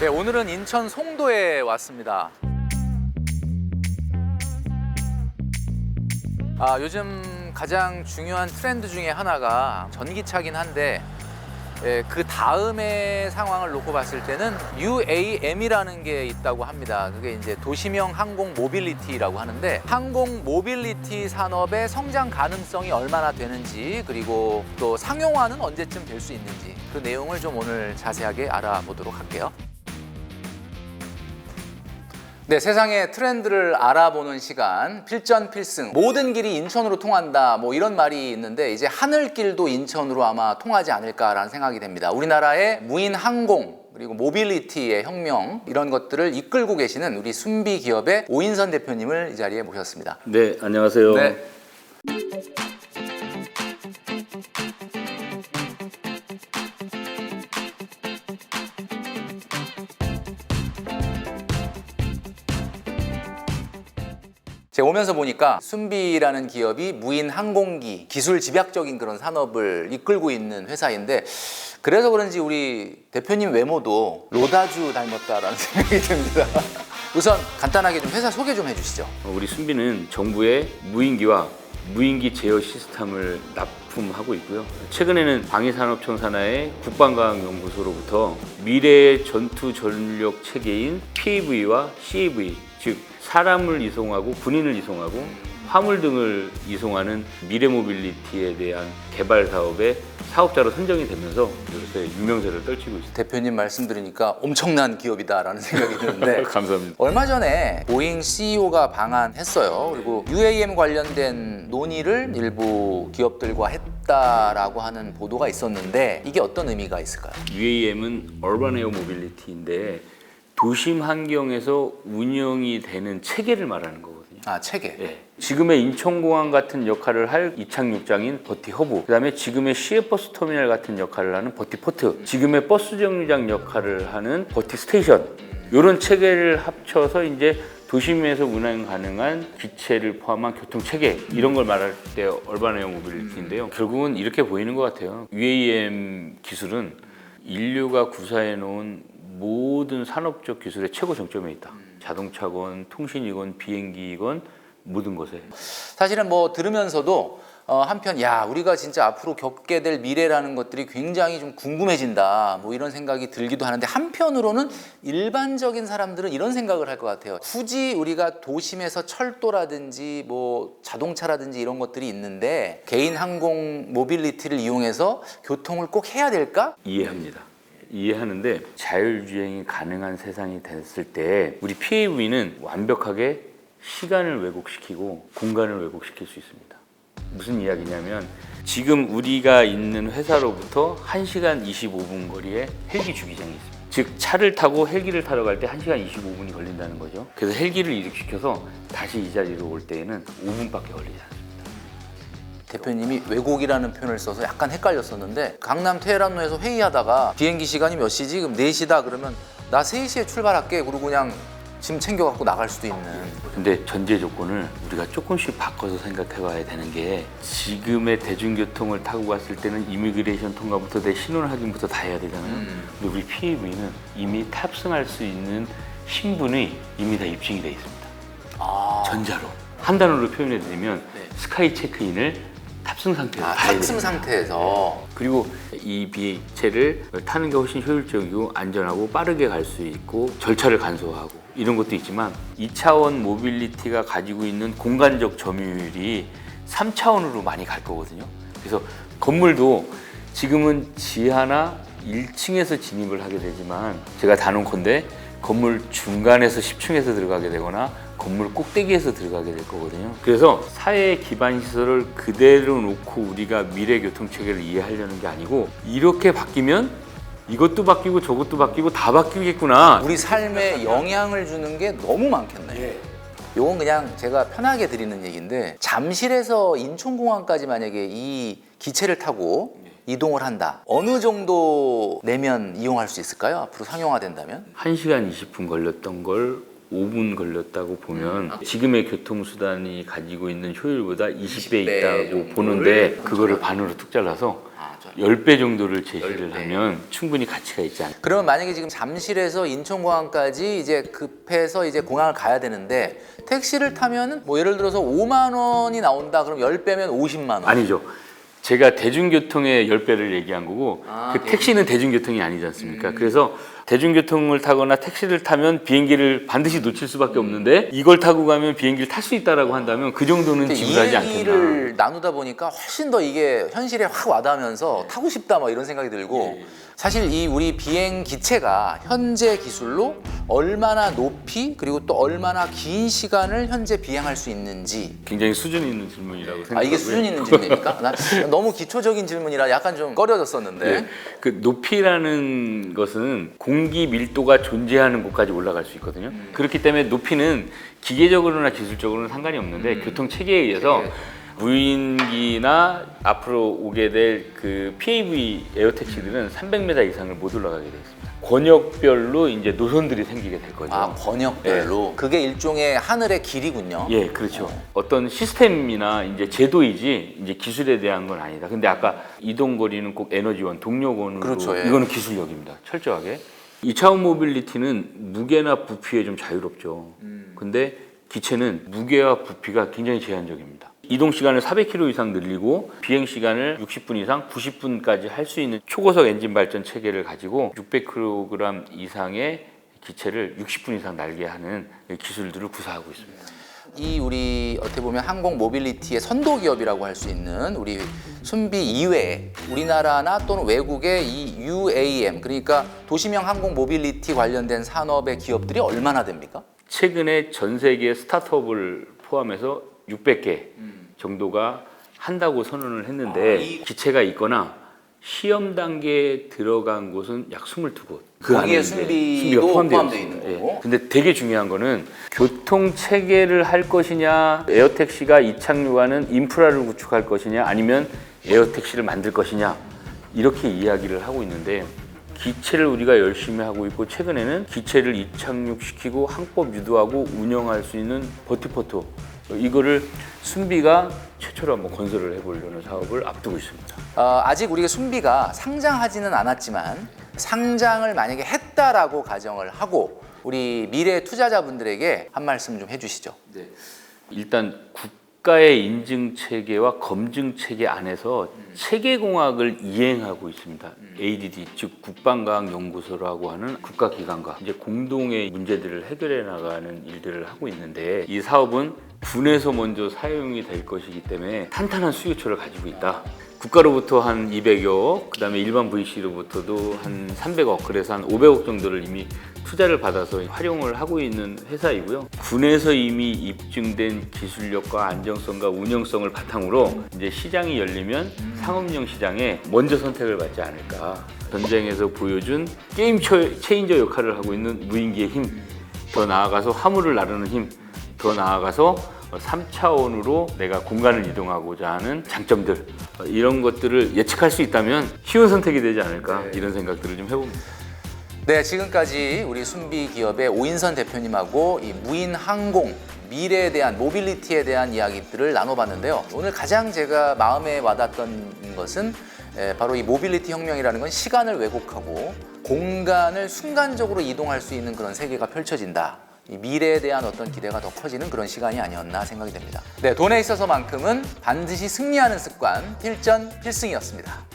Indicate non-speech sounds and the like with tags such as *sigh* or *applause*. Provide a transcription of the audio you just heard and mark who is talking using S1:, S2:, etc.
S1: 네, 오늘은 인천 송도에 왔습니다. 아, 요즘 가장 중요한 트렌드 중에 하나가 전기차긴 한데 예, 그 다음의 상황을 놓고 봤을 때는 UAM이라는 게 있다고 합니다. 그게 이제 도시명 항공 모빌리티라고 하는데 항공 모빌리티 산업의 성장 가능성이 얼마나 되는지 그리고 또 상용화는 언제쯤 될 수 있는지 그 내용을 좀 오늘 자세하게 알아보도록 할게요. 네, 세상의 트렌드를 알아보는 시간 필전 필승 모든 길이 인천으로 통한다 뭐 이런 말이 있는데 이제 하늘길도 인천으로 아마 통하지 않을까라는 생각이 됩니다. 우리나라의 무인 항공 그리고 모빌리티의 혁명 이런 것들을 이끌고 계시는 우리 순비 기업의 오인선 대표님을 이 자리에 모셨습니다.
S2: 네, 안녕하세요.
S1: 네. 오면서 보니까 순비라는 기업이 무인 항공기 기술 집약적인 그런 산업을 이끌고 있는 회사인데 그래서 그런지 우리 대표님 외모도 로다주 닮았다라는 *laughs* 생각이 듭니다. 우선 간단하게 좀 회사 소개 좀 해주시죠.
S2: 어, 우리 순비는 정부의 무인기와 무인기 제어 시스템을 납품하고 있고요. 최근에는 방위산업청 산하의 국방과학연구소로부터 미래의 전투 전력 체계인 PAV와 CAV, 즉 사람을 이송하고 군인을 이송하고 화물 등을 이송하는 미래 모빌리티에 대한 개발 사업의 사업자로 선정이 되면서 요새 유명세를 떨치고 있습니다.
S1: 대표님 말씀 들으니까 엄청난 기업이다라는 생각이 드는데 *laughs*
S2: 감사합니다.
S1: 얼마 전에 보잉 CEO가 방한했어요. 그리고 UAM 관련된 논의를 일부 기업들과 했다라고 하는 보도가 있었는데 이게 어떤 의미가 있을까요?
S2: UAM은 얼반 에어 모빌리티인데 도심 환경에서 운영이 되는 체계를 말하는 거거든요.
S1: 아 체계.
S2: 예. 지금의 인천공항 같은 역할을 할 이착륙장인 버티 허브, 그다음에 지금의 시외버스 터미널 같은 역할을 하는 버티 포트, 지금의 버스 정류장 역할을 하는 버티 스테이션 이런 체계를 합쳐서 이제 도심에서 운행 가능한 기체를 포함한 교통 체계 이런 걸 말할 때 에어 모빌리티인데요. 결국은 이렇게 보이는 것 같아요. UAM 기술은 인류가 구사해 놓은 모든 산업적 기술의 최고 정점에 있다. 자동차건 통신이건 비행기이건 모든 것에
S1: 사실은 뭐 들으면서도 어, 한편 야 우리가 진짜 앞으로 겪게 될 미래라는 것들이 굉장히 좀 궁금해진다 뭐 이런 생각이 들기도 하는데 한편으로는 일반적인 사람들은 이런 생각을 할 것 같아요 굳이 우리가 도심에서 철도라든지 뭐 자동차라든지 이런 것들이 있는데 개인 항공 모빌리티를 이용해서 교통을 꼭 해야 될까?
S2: 이해합니다. 이해하는데 자율주행이 가능한 세상이 됐을 때 우리 PAV는 완벽하게 시간을 왜곡시키고 공간을 왜곡시킬 수 있습니다. 무슨 이야기냐면 지금 우리가 있는 회사로부터 1시간 25분 거리에 헬기 주기장이 있습니다. 즉 차를 타고 헬기를 타러 갈 때 1시간 25분이 걸린다는 거죠. 그래서 헬기를 이륙시켜서 다시 이 자리로 올 때에는 5분밖에 걸리지 않습니다.
S1: 대표님이 왜곡이라는 표현을 써서 약간 헷갈렸었는데 강남 테헤란로에서 회의하다가 비행기 시간이 몇 시지? 그럼 4시다 그러면 나 3시에 출발할게 그러고 그냥 짐 챙겨갖고 나갈 수도 있는
S2: 근데 전제 조건을 우리가 조금씩 바꿔서 생각해 봐야 되는 게 지금의 대중교통을 타고 갔을 때는 이미그레이션 통과부터 내 신원 확인부터 다 해야 되잖아요.
S1: 음.
S2: 근데 우리 PAV는 이미 탑승할 수 있는 신분이 이미 다 입증이 돼 있습니다.
S1: 아,
S2: 전자로. 한 단어로 표현해 드리면
S1: 네.
S2: 스카이 체크인을 탑승 상태에서
S1: 아 탑승. 상태에서
S2: 그리고 이 비체를 타는 게 훨씬 효율적이고 안전하고 빠르게 갈 수 있고 절차를 간소화하고 이런 것도 있지만 2차원 모빌리티가 가지고 있는 공간적 점유율이 3차원으로 많이 갈 거거든요. 그래서 건물도 지금은 지하나 1층에서 진입을 하게 되지만 제가 단언컨대 건물 중간에서 10층에서 들어가게 되거나 건물 꼭대기에서 들어가게 될 거거든요. 그래서 사회 기반 시설을 그대로 놓고 우리가 미래 교통 체계를 이해하려는 게 아니고 이렇게 바뀌면 이것도 바뀌고 저것도 바뀌고 다 바뀌겠구나.
S1: 우리 삶에 영향을 주는 게 너무 많겠네. 요건 그냥 제가 편하게 드리는 얘기인데 잠실에서 인천공항까지 만약에 이 기체를 타고 이동을 한다. 어느 정도 내면 이용할 수 있을까요? 앞으로 상용화된다면?
S2: 1시간 20분 걸렸던 걸 5분 걸렸다고 보면 지금의 교통수단이 가지고 있는 효율보다 20배
S1: 20배
S2: 있다고 보는데 그거를 반으로 뚝 잘라서
S1: 아, 저-
S2: 10배 정도를 제시를 하면 충분히 가치가 있지 않을까.
S1: 그러면 만약에 지금 잠실에서 인천공항까지 이제 급해서 이제 공항을 가야 되는데 택시를 타면은 뭐 예를 들어서 5만 원이 나온다 그럼 10배면 50만 원.
S2: 아니죠. 제가 대중교통의 10배를 얘기한 거고
S1: 아,
S2: 그 택시는 대중교통이 아니지 않습니까? 그래서 대중교통을 타거나 택시를 타면 비행기를 반드시 놓칠 수밖에 없는데 이걸 타고 가면 비행기를 탈 수 있다라고 한다면 그 정도는 지불하지 않겠나.
S1: 얘기를 나누다 보니까 훨씬 더 이게 현실에 확 와닿으면서 타고 싶다 막 이런 생각이 들고
S2: 예,
S1: 사실 이 우리 비행 기체가 현재 기술로 얼마나 높이 그리고 또 얼마나 긴 시간을 현재 비행할 수 있는지
S2: 굉장히 수준 있는 질문이라고 생각하고요.
S1: 아 이게 수준 있는 질문입니까? 나 너무 기초적인 질문이라 약간 좀 꺼려졌었는데
S2: 네. 그 높이라는 것은 공기 밀도가 존재하는 곳까지 올라갈 수 있거든요.
S1: 음.
S2: 그렇기 때문에 높이는 기계적으로나 기술적으로는 상관이 없는데
S1: 음.
S2: 교통 체계에 의해서
S1: 네.
S2: 무인기나 앞으로 오게 될 그 PAV 에어택시들은 300m 이상을 못 올라가게 되어 있습니다. 권역별로 이제 노선들이 생기게 될 거죠.
S1: 아 번역별로 그게 일종의 하늘의 길이군요.
S2: 예, 그렇죠. 어 떤 시스템이나 이제 제도이지 이제 기술에 대한 건 아니다. 근데 아까 이동 거리는 꼭 에너지원, 동력원으로
S1: 그렇죠, 예.
S2: 이거는 기술력입니다. 철저하게. 이차원 모빌리티는 무게나 부피에 좀 자유롭죠.
S1: 음.
S2: 근데 기체는 무게와 부피가 굉장히 제한적입니다. 이동 시간을 400km 이상 늘리고 비행 시간을 60분 이상 90분까지 할 수 있는 초고속 엔진 발전 체계를 가지고 600kg 이상의 기체를 60분 이상 날게 하는 기술들을 구사하고 있습니다.
S1: 이 우리 어떻게 보면 항공 모빌리티의 선도 기업이라고 할 수 있는 우리 순비 이외에 우리나라나 또는 외국의 이 UAM 그러니까 도시명 항공 모빌리티 관련된 산업의 기업들이 얼마나 됩니까?
S2: 최근에 전 세계 스타트업을 포함해서 600개 정도가 한다고 선언을 했는데 기체가 있거나 시험 단계에 들어간 곳은 약 22곳.
S1: 거기에 순비도 포함되어 있는 거고.
S2: 예. 근데 되게 중요한 거는 교통 체계를 할 것이냐, 에어택시가 이착륙하는 인프라를 구축할 것이냐, 아니면 에어택시를 만들 것이냐 이렇게 이야기를 하고 있는데 기체를 우리가 열심히 하고 있고 최근에는 기체를 이착륙시키고 항법 유도하고 운영할 수 있는 버티포토 이거를 순비가 최초로 한번 건설을 해보려는 사업을 앞두고 있습니다.
S1: 어, 아직 우리가 순비가 상장하지는 않았지만 상장을 만약에 했다라고 가정을 하고 우리 미래 투자자분들에게 한 말씀 좀 해주시죠.
S2: 일단 국가의 인증 체계와 검증 체계 안에서 체계 공학을 이행하고 있습니다. ADD 즉 국방과학 연구소라고 하는 국가 기관과 이제 공동의 문제들을 해결해 나가는 일들을 하고 있는데 이 사업은 군에서 먼저 사용이 될 것이기 때문에 탄탄한 수요처를 가지고 있다. 국가로부터 한 200억, 그 다음에 일반 VC로부터도 한 300억, 그래서 한 500억 정도를 이미 투자를 받아서 활용을 하고 있는 회사이고요. 군에서 이미 입증된 기술력과 안정성과 운영성을 바탕으로 이제 시장이 열리면 상업용 시장에 먼저 선택을 받지 않을까. 전쟁에서 보여준 게임 초- 체인저 역할을 하고 있는 무인기의 힘, 더 나아가서 화물을 나르는 힘, 더 나아가서 3차원으로 내가 공간을 이동하고자 하는 장점들 어, 이런 것들을 예측할 수 있다면 쉬운 선택이 되지 않을까 이런 생각들을 좀 해봅니다.
S1: 네, 지금까지 우리 순비 기업의 오인선 대표님하고 이 무인 항공 미래에 대한 모빌리티에 대한 이야기들을 나눠봤는데요. 오늘 가장 제가 마음에 와닿았던 것은 에, 바로 이 모빌리티 혁명이라는 건 시간을 왜곡하고 공간을 순간적으로 이동할 수 있는 그런 세계가 펼쳐진다. 이 미래에 대한 어떤 기대가 더 커지는 그런 시간이 아니었나 생각이 됩니다. 네, 돈에 있어서만큼은 반드시 승리하는 습관 필전 필승이었습니다.